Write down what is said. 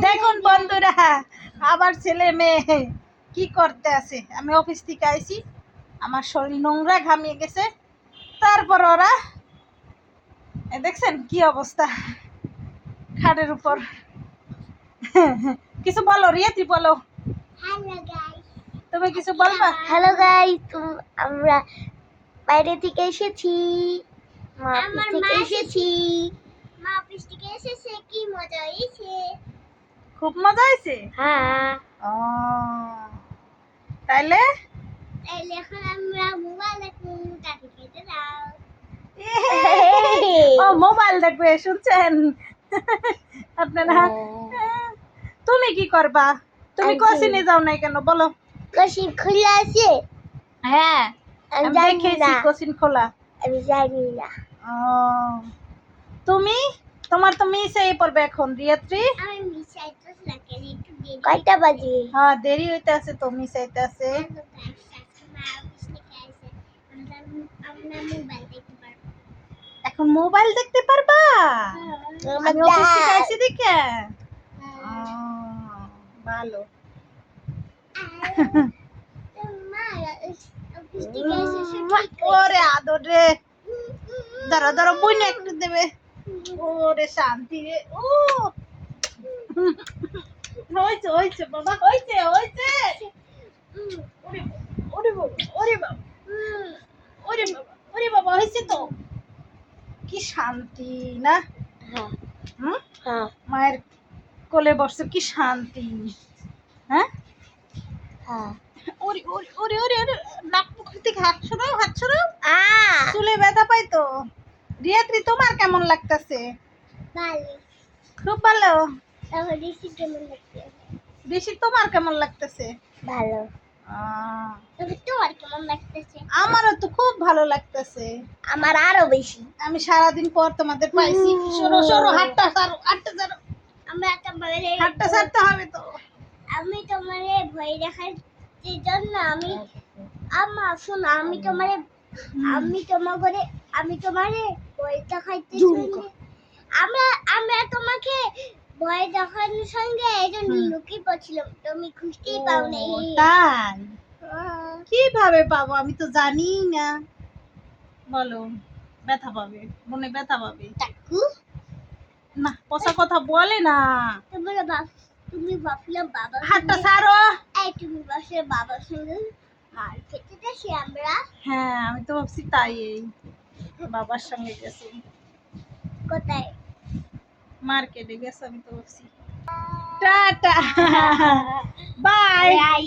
দেখুন বন্ধুরা আবার ছেলে মেয়ে কি করতে আছে? আমি অফিস থেকে আইছি আমার শরীর নোংরা ঘামিয়ে গেছে। তারপর ওরা দেখছেন কি অবস্থা? খাটের উপর। কিছু বলো রিয়াতি বলো। হ্যালো গাইস তুমি কিছু বলবা? হ্যালো গাইস আমরা বাইরে থেকে এসেছি। মা অফিস থেকে এসেছি। মা অফিস থেকে এসেছে কি মজা হয়েছে। খুব মজা হয়েছে? হ্যাঁ। ও তাইলে? তাইলে এখন আমরা মোবাইল দেখুন কাকে খেতে দাও। ও মোবাইল দেখবে শুনছেন? আপনারা? তুমি কি করবা? তুমি কোচিনে যাও নাই কেন বলো। কষি খুলে আছে? হ্যাঁ আমি আমি দেখেছি কোচিন খোলা। আমি জানি না। ও তুমি? তোমার তো মিস হয়ে পড়বে এখন রিয়াত্রি। কয়টা বাজে হ্যাঁ দেরি হইতে আছে তো মিস হইতে আছে এখন মোবাইল দেখতে পারবা আমি অফিস থেকে আইছি দেখে ও, ভালো ওরে আদর রে দাঁড়া দাঁড়া বই না একটু দেবে ওরে শান্তি রে ও হয়েছে হয়েছে বাবা হয়েছে হয়েছে। ওরে বাবা, ওরে বাবা ওরে বাবা ওরে বাবা হয়েছে তো? কি শান্তি না? হুম? মায়ের কোলে বসছে কি শান্তি হ্যাঁ? ওরে ওরে ওরে ওরে ওরে নাক মুখ থেকে হাত সরাও হাত সরাও চুলে ব্যথা পাই তো? রিয়াত্রি তোমার কেমন লাগতেছে? খুব ভালো? বেশি তোমার কেমন লাগতেছে? ভালো। আমারও তো খুব ভালো লাগতেছে। আমার আরও বেশি। আমি সারাদিন পর তোমাদের পাইছি। সরো সরো হাতটা সারো হাতটা সারো। আমরা তোমার হাতটা সারতে হবে তো। আমি তোমারে ভয় দেখার জন্য আমি আমা শোনো আমি তোমারে আমি তোমার ঘরে আমি তোমারে ভয় দেখাইতে আমরা আমরা তোমাকে ভয় দেখানোর সঙ্গে একজন লুকি পড়ছিলাম তুমি খুঁজতেই পাও নাই তাই? কীভাবে পাবো? আমি তো জানি না। বলো ব্যথা পাবে মনে ব্যথা পাবে। কাকু না পচা কথা বলে না। তোমার বাপ তুমি ভাবলাম বাবা হাতটা সারো এই তুমি বসে বাবার সঙ্গে মার খেতে যাচ্ছি আমরা। হ্যাঁ আমি তো ভাবছি তাই এই বাবার সঙ্গে গেছি। কোথায়? মার্কেটে গেছে আমি তো ভাবছি টাটা বাই বাই